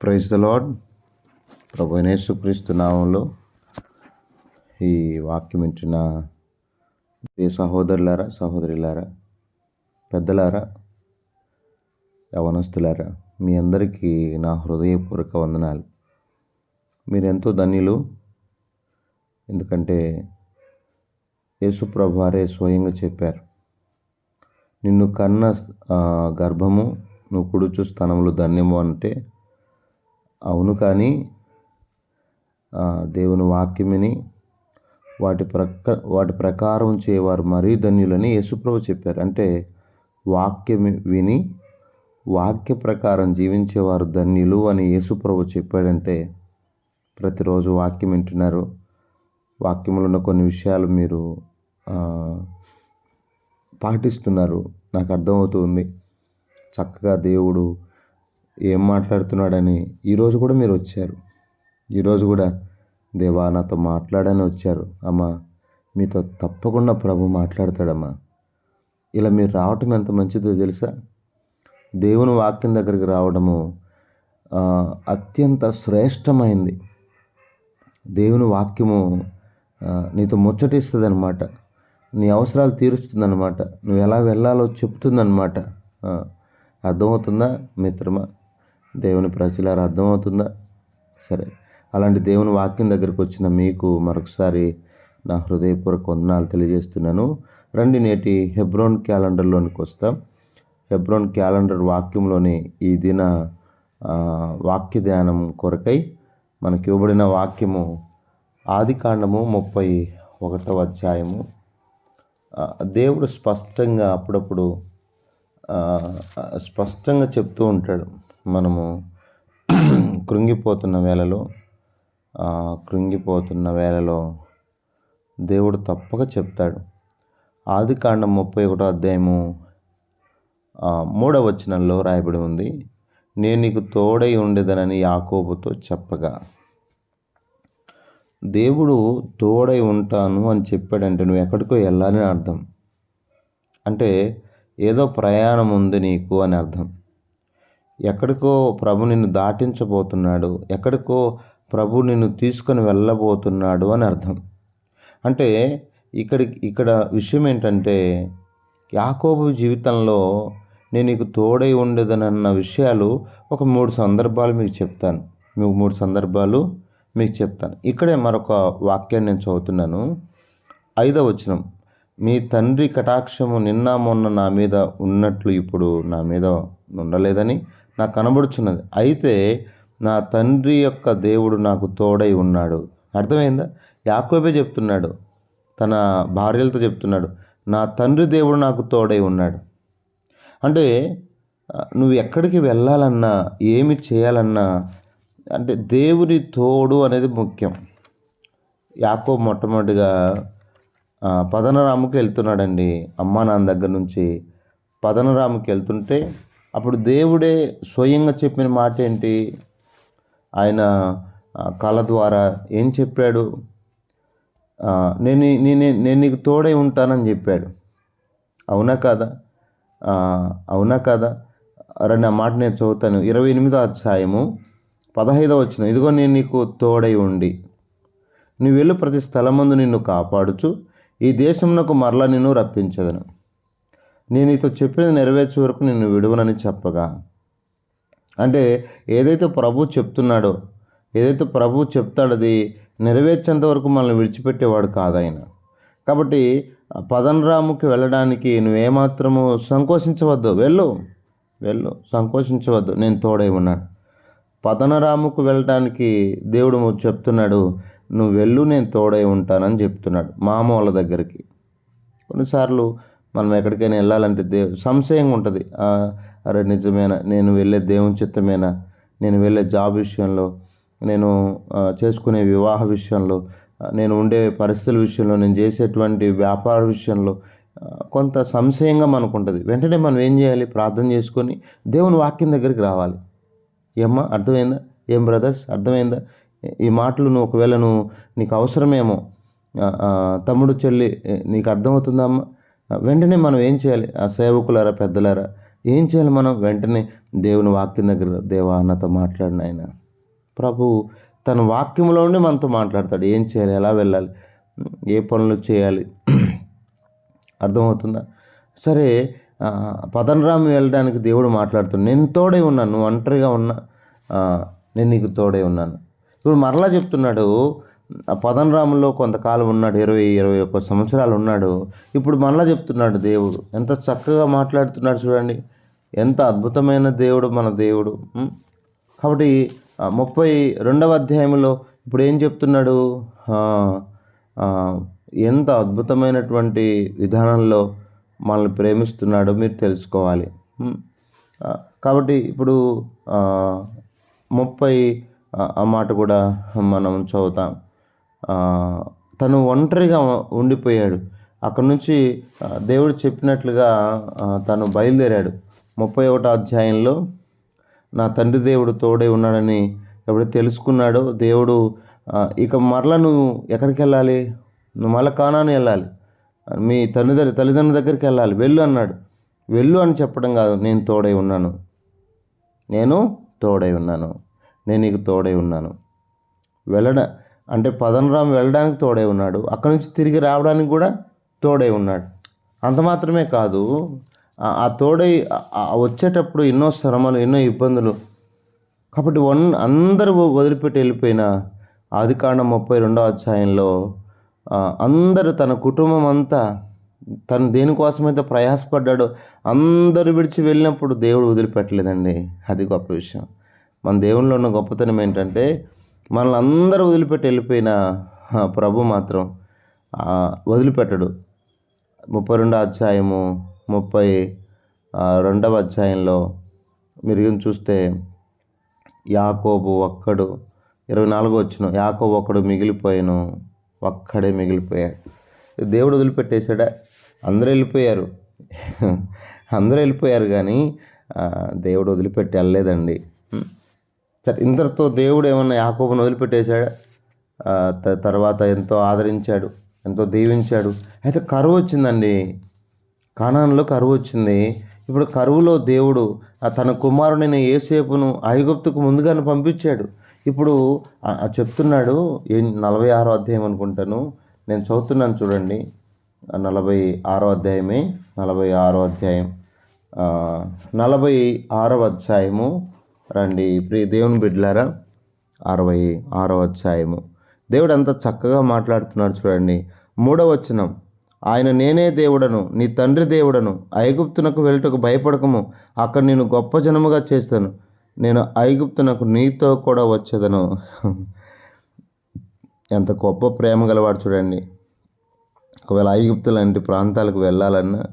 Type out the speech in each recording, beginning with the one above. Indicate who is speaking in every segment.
Speaker 1: Praise the lord ప్రభు యేసుక్రీస్తు నామంలో ఈ వాక్యం వింటున్న సహోదరులారా సహోదరులారా పెద్దలారా యవనస్తులారా మీ అందరికీ నా హృదయపూర్వక వందనాలు. మీరెంతో ధన్యులు. ఎందుకంటే యేసుప్రభు వారే స్వయంగా చెప్పారు నిన్ను కన్న గర్భము నువ్వు కుడుచు స్థనములు ధన్యము అంటే అవును కానీ దేవుని దేవుని వాక్యమిని వాటి ప్రక్క వాటి ప్రకారం చేయవారు మరీ ధన్యులని యేసుప్రభు చెప్పారు. అంటే వాక్యం విని వాక్య ప్రకారం జీవించేవారు ధన్యులు అని యేసుప్రభు చెప్పాడంటే ప్రతిరోజు వాక్యం వింటున్నారు. వాక్యంలో ఉన్న కొన్ని విషయాలు మీరు పాటిస్తున్నారు. నాకు అర్థమవుతుంది చక్కగా దేవుడు ఏం మాట్లాడుతున్నాడని ఈరోజు కూడా మీరు వచ్చారు. ఈరోజు కూడా దేవా నాతో మాట్లాడని వచ్చారు. అమ్మా మీతో తప్పకుండా ప్రభు మాట్లాడతాడమ్మా. ఇలా మీరు రావటం ఎంత మంచిదో తెలుసా? దేవుని వాక్యం దగ్గరికి రావడము అత్యంత శ్రేష్టమైంది. దేవుని వాక్యము నీతో ముచ్చటిస్తుంది అనమాట నీ అవసరాలు తీరుస్తుందన్నమాట. నువ్వు ఎలా వెళ్ళాలో చెప్తుందన్నమాట. అర్థమవుతుందా మిత్రమా? దేవుని ప్రజలారా అర్థమవుతుందా? సరే. అలాంటి దేవుని వాక్యం దగ్గరకు వచ్చిన మీకు మరొకసారి నా హృదయపూర్వక వందనాలు తెలియజేస్తున్నాను. రండి నేటి హెబ్రోన్ క్యాలెండర్లోనికి వస్తాం. హెబ్రోన్ క్యాలెండర్ వాక్యంలోని ఈ దిన వాక్య ధ్యానం కొరకై మనకి ఇవ్వబడిన వాక్యము ఆది కాండము ముప్పై ఒకటవ అధ్యాయము. దేవుడు స్పష్టంగా అప్పుడప్పుడు స్పష్టంగా చెప్తూ ఉంటాడు. మనము కృంగిపోతున్న వేళలో కృంగిపోతున్న వేళలో దేవుడు తప్పక చెప్తాడు. ఆది కాండం ముప్పై ఒకటో అధ్యాయము మూడవ వచనంలో రాయబడి ఉంది నేను నీకు తోడై ఉండేదనని యాకోబుతో చెప్పగా. దేవుడు తోడై ఉంటాను అని చెప్పాడంటే నువ్వు ఎక్కడికో వెళ్ళాలని అర్థం. అంటే ఏదో ప్రయాణం ఉంది నీకు అని అర్థం. ఎక్కడికో ప్రభు నిన్ను దాటించబోతున్నాడు ఎక్కడికో ప్రభు నిన్ను తీసుకొని వెళ్ళబోతున్నాడు అని అర్థం. అంటే ఇక్కడ ఇక్కడ విషయం ఏంటంటే యాకోబు జీవితంలో నేను నీకు తోడై ఉండేదనన్న విషయాలు ఒక మూడు సందర్భాలు మీకు చెప్తాను. మీకు మూడు సందర్భాలు మీకు చెప్తాను. ఇక్కడే మరొక వాక్యాన్ని నేను చదువుతున్నాను. ఐదవ వచనం మీ తండ్రి కటాక్షము నిన్న మొన్న నా మీద ఉన్నట్లు ఇప్పుడు నా మీద ఉండలేదని నాకు కనబడుచున్నది. అయితే నా తండ్రి యొక్క దేవుడు నాకు తోడై ఉన్నాడు. అర్థమైందా? యాకోబే చెప్తున్నాడు. తన భార్యలతో చెప్తున్నాడు. నా తండ్రి దేవుడు నాకు తోడై ఉన్నాడు. అంటే నువ్వు ఎక్కడికి వెళ్ళాలన్నా ఏమి చేయాలన్నా అంటే దేవుని తోడు అనేది ముఖ్యం. యాకో మొట్టమొదటిగా పదనరాముకి వెళ్తున్నాడండి. అమ్మా నాన్న దగ్గర నుంచి పదనరాముకి వెళ్తుంటే అప్పుడు దేవుడే స్వయంగా చెప్పిన మాట ఏంటి ఆయన కళ ద్వారా ఏం చెప్పాడు? నేను నేను నేను నీకు తోడై ఉంటానని చెప్పాడు. అవునా కాదా? అవునా కాదా? రండి ఆ మాట నేను చదువుతాను. ఇరవై ఎనిమిదో అధ్యాయము పదహైదో వచ్చిన ఇదిగో నేను నీకు తోడై ఉండి నువ్వు వెళ్ళు ప్రతి స్థలమందు నిన్ను కాపాడుచు ఈ దేశంలో మరలా నిన్ను రప్పించదను. నేను నీతో చెప్పినది నెరవేర్చే వరకు నిన్ను విడువనని చెప్పగా. అంటే ఏదైతే ప్రభు చెప్తున్నాడో ఏదైతే ప్రభు చెప్తాడో అది నెరవేర్చేంత వరకు మనల్ని విడిచిపెట్టేవాడు కాదాయన. కాబట్టి పదనరాముకి వెళ్ళడానికి నువ్వేమాత్రము సంకోచించవద్దు. వెళ్ళు వెళ్ళు సంకోచించవద్దు. నేను తోడై ఉన్నాను. పదనరాముకు వెళ్ళడానికి దేవుడు చెప్తున్నాడు నువ్వు వెళ్ళు నేను తోడై ఉంటానని చెప్తున్నాడు మామ వాళ్ళ దగ్గరికి. కొన్నిసార్లు మనం ఎక్కడికైనా వెళ్ళాలంటే దే సంశయంగా ఉంటుంది. అరే నిజమేనా? నేను వెళ్ళే దేవుని చిత్తమేనా? నేను వెళ్ళే జాబ్ విషయంలో నేను చేసుకునే వివాహ విషయంలో నేను ఉండే పరిస్థితుల విషయంలో నేను చేసేటువంటి వ్యాపార విషయంలో కొంత సంశయంగా మనకు ఉంటుంది వెంటనే మనం ఏం చేయాలి? ప్రార్థన చేసుకొని దేవుని వాక్యం దగ్గరికి రావాలి. ఏమ్మా అర్థమైందా? ఏం బ్రదర్స్ అర్థమైందా? ఈ మాటలు నువ్వు ఒకవేళ నువ్వు నీకు అవసరమేమో తమ్ముడు చెల్లి నీకు అర్థమవుతుందమ్మా వెంటనే మనం ఏం చేయాలి? ఆ సేవకులారా పెద్దలారా ఏం చేయాలి మనం? వెంటనే దేవుని వాక్యం దగ్గర దేవా అన్నతో మాట్లాడిన ఆయన. ప్రభు తన వాక్యంలో ఉండి మనతో మాట్లాడతాడు. ఏం చేయాలి? ఎలా వెళ్ళాలి? ఏ పనులు చేయాలి? అర్థమవుతుందా? సరే పదనరామి పదనరాము వెళ్ళడానికి దేవుడు మాట్లాడుతాడు నేను తోడే ఉన్నాను. నువ్వు ఒంటరిగా ఉన్నా. నేను నీకు తోడే ఉన్నాను. ఇప్పుడు మరలా చెప్తున్నాడు పదనరాములో కొంతకాలం ఉన్నాడు ఇరవై ఇరవై ఒక్క సంవత్సరాలు ఉన్నాడు. ఇప్పుడు మనలా చెప్తున్నాడు దేవుడు. ఎంత చక్కగా మాట్లాడుతున్నాడు చూడండి. ఎంత అద్భుతమైన దేవుడు మన దేవుడు. కాబట్టి ముప్పై రెండవ అధ్యాయంలో ఇప్పుడు ఏం చెప్తున్నాడు? ఎంత అద్భుతమైనటువంటి విధానంలో మనల్ని ప్రేమిస్తున్నాడో మీరు తెలుసుకోవాలి. కాబట్టి ఇప్పుడు ముప్పై ఆ, మాట కూడా మనం చదువుతాం. తను ఒంటరిగా ఉండిపోయాడు. అక్కడ నుంచి దేవుడు చెప్పినట్లుగా తను బయలుదేరాడు. ముప్పై ఒకటో అధ్యాయంలో నా తండ్రి దేవుడు తోడే ఉన్నాడని ఎప్పుడు తెలుసుకున్నాడో దేవుడు ఇక మరలా నువ్వు ఎక్కడికి వెళ్ళాలి? నువ్వు మళ్ళీ కానాని వెళ్ళాలి. మీ తల్లిదండ్రి తల్లిదండ్రుల దగ్గరికి వెళ్ళాలి. వెళ్ళు అన్నాడు. వెళ్ళు అని చెప్పడం కాదు నేను తోడై ఉన్నాను. నేను తోడై ఉన్నాను. నేను నీకు తోడై ఉన్నాను. వెళ్ళడ అంటే పదనరాం వెళ్ళడానికి తోడై ఉన్నాడు. అక్కడి నుంచి తిరిగి రావడానికి కూడా తోడై ఉన్నాడు. అంత మాత్రమే కాదు ఆ- తోడై వచ్చేటప్పుడు ఎన్నో శ్రమలు ఎన్నో ఇబ్బందులు. కాబట్టి వన్ అందరూ వదిలిపెట్టి వెళ్ళిపోయిన ఆదికాండం ముప్పై రెండో అధ్యాయంలో అందరూ తన కుటుంబం అంతా తను దేనికోసమైతే ప్రయాసపడ్డాడో అందరూ విడిచి వెళ్ళినప్పుడు దేవుడు వదిలిపెట్టలేదండి. అది గొప్ప విషయం. మన దేవునిలో ఉన్న గొప్పతనం ఏంటంటే మనల్ని అందరూ వదిలిపెట్టి వెళ్ళిపోయిన ప్రభు మాత్రం వదిలిపెట్టడు. ముప్పై రెండో అధ్యాయము ముప్పై రెండవ అధ్యాయంలో మీరు చూస్తే యాకోబు ఒక్కడు ఇరవై నాలుగు వచ్చిన యాకోబు ఒక్కడు మిగిలిపోయాను ఒక్కడే మిగిలిపోయాడు. దేవుడు వదిలిపెట్టేశాడా? అందరూ వెళ్ళిపోయారు. అందరూ వెళ్ళిపోయారు కానీ దేవుడు వదిలిపెట్టి వెళ్ళలేదండి. సరే ఇంతటితో దేవుడు ఏమన్నా యాకోబును వదిలిపెట్టేశాడు? త- తర్వాత ఎంతో ఆదరించాడు ఎంతో దీవించాడు. అయితే కరువు వచ్చిందండి. కానాన్లో కరువు వచ్చింది. ఇప్పుడు కరువులో దేవుడు తన కుమారుడైన ఏసేపును ఐగుప్తుకు ముందుగానే పంపించాడు. ఇప్పుడు చెప్తున్నాడు ఏం నలభై ఆరో అధ్యాయం అనుకుంటాను. నేను చదువుతున్నాను చూడండి. నలభై ఆరో అధ్యాయమే నలభై ఆరో అధ్యాయం. నలభై ఆరో అధ్యాయము రండి. ప్రియ దేవుని బిడ్డలారా అరవై ఆరో అధ్యాయము. దేవుడు అంత చక్కగా మాట్లాడుతున్నాడు చూడండి. మూడవ వచనం ఆయన నేనే దేవుడను నీ తండ్రి దేవుడను ఐగుప్తునకు వెళ్ళటకు భయపడకము అక్కడ నేను గొప్ప జనముగా చేస్తాను. నేను ఐగుప్తునకు నీతో కూడా వచ్చేదను. ఎంత గొప్ప ప్రేమ గలవాడు చూడండి. ఒకవేళ ఐగుప్తు లాంటి ప్రాంతాలకు వెళ్ళాలన్నా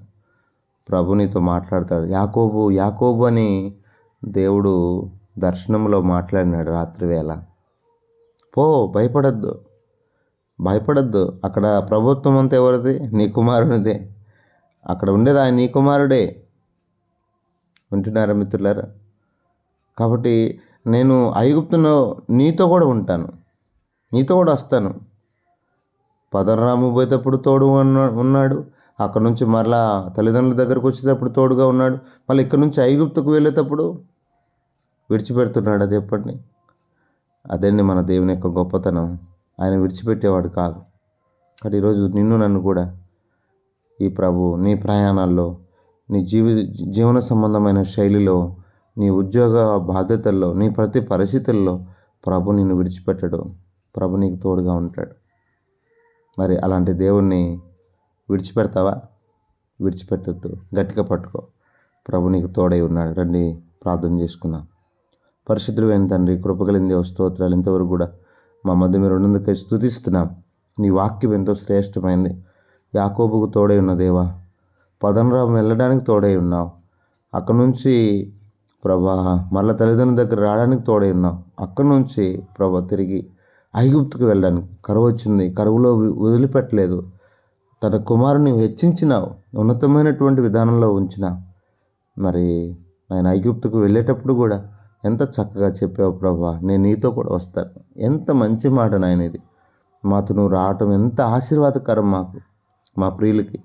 Speaker 1: ప్రభు నీతో మాట్లాడతాడు. యాకోబు యాకోబు అని దేవుడు దర్శనంలో మాట్లాడినాడు రాత్రివేళ. పో భయపడద్దు. భయపడద్దు. అక్కడ ప్రభుత్వం అంతా ఎవరిది? నీ కుమారునిదే. అక్కడ ఉండేది ఆయన నీ కుమారుడే. వింటున్నారా మిత్రులారా? కాబట్టి నేను ఐగుప్తులో నీతో కూడా ఉంటాను. నీతో కూడా వస్తాను. పదరాము పోయేటప్పుడు తోడు ఉన్న- ఉన్నాడు. అక్కడ నుంచి మరలా తల్లిదండ్రుల దగ్గరకు వచ్చేటప్పుడు తోడుగా ఉన్నాడు. మళ్ళీ ఇక్కడ నుంచి ఐగుప్తుకు వెళ్ళేటప్పుడు విడిచిపెడుతున్నాడు అది చెప్పండి అదండి మన దేవుని యొక్క గొప్పతనం. ఆయన విడిచిపెట్టేవాడు కాదు. కానీ ఈరోజు నిన్ను నన్ను కూడా ఈ ప్రభు నీ ప్రయాణాల్లో నీ జీవి జీవన సంబంధమైన శైలిలో నీ ఉద్యోగ బాధ్యతల్లో నీ ప్రతి పరిస్థితుల్లో ప్రభు నిన్ను విడిచిపెట్టడు. ప్రభు నీకు తోడుగా ఉంటాడు. మరి అలాంటి దేవుణ్ణి విడిచిపెడతావా? విడిచిపెట్టద్దు. గట్టిగా పట్టుకో. ప్రభు నీకు తోడై ఉన్నాడు. రండి ప్రార్థన చేసుకుందాం. పరిశుద్ధులు అయిన తండ్రి కృపగలింది స్తోత్రాలు ఇంతవరకు కూడా మా మధ్య మీరు ఉన్నందుకై స్థుతిస్తున్నాం నీ వాక్యం ఎంతో శ్రేష్టమైంది. యాకోబుకు తోడై ఉన్న దేవా పదనరాము వెళ్ళడానికి తోడై ఉన్నావు. అక్కడ నుంచి ప్రభా మళ్ళీ తల్లిదండ్రుల దగ్గర రావడానికి తోడై ఉన్నావు. అక్కడ నుంచి ప్రభా తిరిగి ఐగుప్తుకు వెళ్ళడానికి కరువు వచ్చింది. కరువులో వదిలిపెట్టలేదు. తన కుమారుని హెచ్చించినావు. ఉన్నతమైనటువంటి విధానంలో ఉంచినావు. మరి ఆయన ఐగుప్తుకు వెళ్ళేటప్పుడు కూడా ఎంత చక్కగా చెప్పావు ప్రభా నేను నీతో కూడా వస్తాను. ఎంత మంచి మాట నాయన ఇది. మాతో నువ్వు రావటం ఎంత ఆశీర్వాదకరం మాకు మా ప్రియులకి.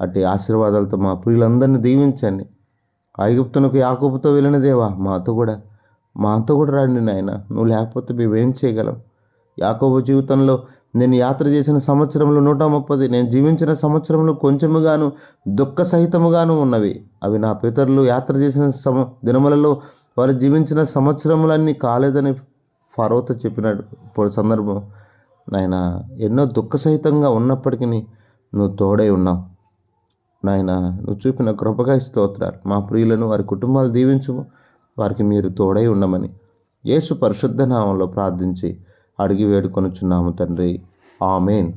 Speaker 1: అటు ఆశీర్వాదాలతో మా ప్రియులందరినీ దీవించండి. ఐగుప్తునకు యాకోబుతో వెళ్ళిన దేవా మాతో కూడా మాతో కూడా రండి నాయన. నువ్వు లేకపోతే మేమేం చేయగలం? యాకోబు జీవితంలో నేను యాత్ర చేసిన సంవత్సరంలో నూట ముప్పది నేను జీవించిన సంవత్సరంలో కొంచెముగాను దుఃఖ సహితముగాను ఉన్నవి. అవి నా పితరులు యాత్ర చేసిన సమ దినములలో వారు జీవించిన సంవత్సరములన్నీ కాలేదని ఫరోతో చెప్పిన సందర్భం. నాయన ఎన్నో దుఃఖ సహితంగా ఉన్నప్పటికీ నువ్వు తోడై ఉన్నావు. నాయన నువ్వు చూపిన కృపగా స్తోత్రాలు. మా ప్రియులను వారి కుటుంబాలు దీవించుము. వారికి మీరు తోడై ఉండమని యేసు పరిశుద్ధ నామంలో ప్రార్థించి అడిగి వేడుకొనుచున్నాము తండ్రి. ఆమెన్.